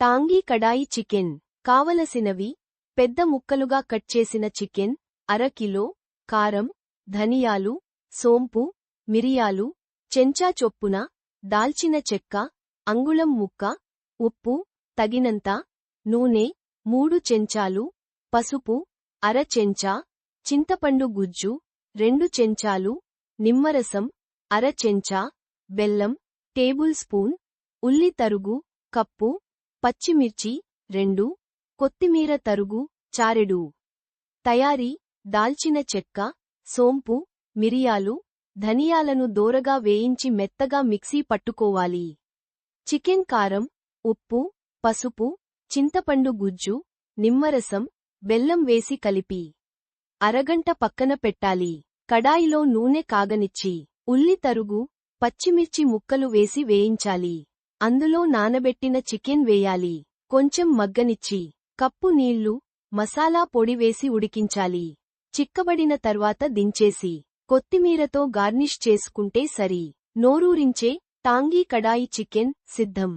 Tangy కడాయి chicken కావలసినవి పెద్ద ముక్కలుగా కట్ చేసిన చికెన్ అర కిలో కారం ధనియాలు సోంపు మిరియాలు చెంచా చొప్పున దాల్చిన చెక్క అంగుళం ముక్క ఉప్పు తగినంత నూనె మూడు చెంచాలు పసుపు అర చెంచా చింతపండు గుజ్జు రెండు చెంచాలు నిమ్మరసం అర చెంచా బెల్లం టేబుల్ స్పూన్ ఉల్లి తరుగు కప్పు పచ్చిమిర్చి రెండు కొత్తిమీర తరుగు చారెడు. తయారీ దాల్చిన చెక్క సోంపు మిరియాలు ధనియాలను దోరగా వేయించి మెత్తగా మిక్సీ పట్టుకోవాలి. చికెన్ కారం ఉప్పు పసుపు చింతపండు గుజ్జు నిమ్మరసం బెల్లం వేసి కలిపి. అరగంట పక్కన పెట్టాలి. కడాయిలో నూనె కాగనిచ్చి. ఉల్లి తరుగు పచ్చిమిర్చి ముక్కలు వేసి వేయించాలి. అందులో నానబెట్టిన చికెన్ వేయాలి. కొంచెం మగ్గనిచ్చి కప్పు నీళ్ళు మసాలా పొడి వేసి ఉడికించాలి. చిక్కబడిన తర్వాత దించేసి కొత్తిమీరతో గార్నిష్ చేసుకుంటే సరి. నోరూరించే టాంగీ కడాయి చికెన్ సిద్ధం.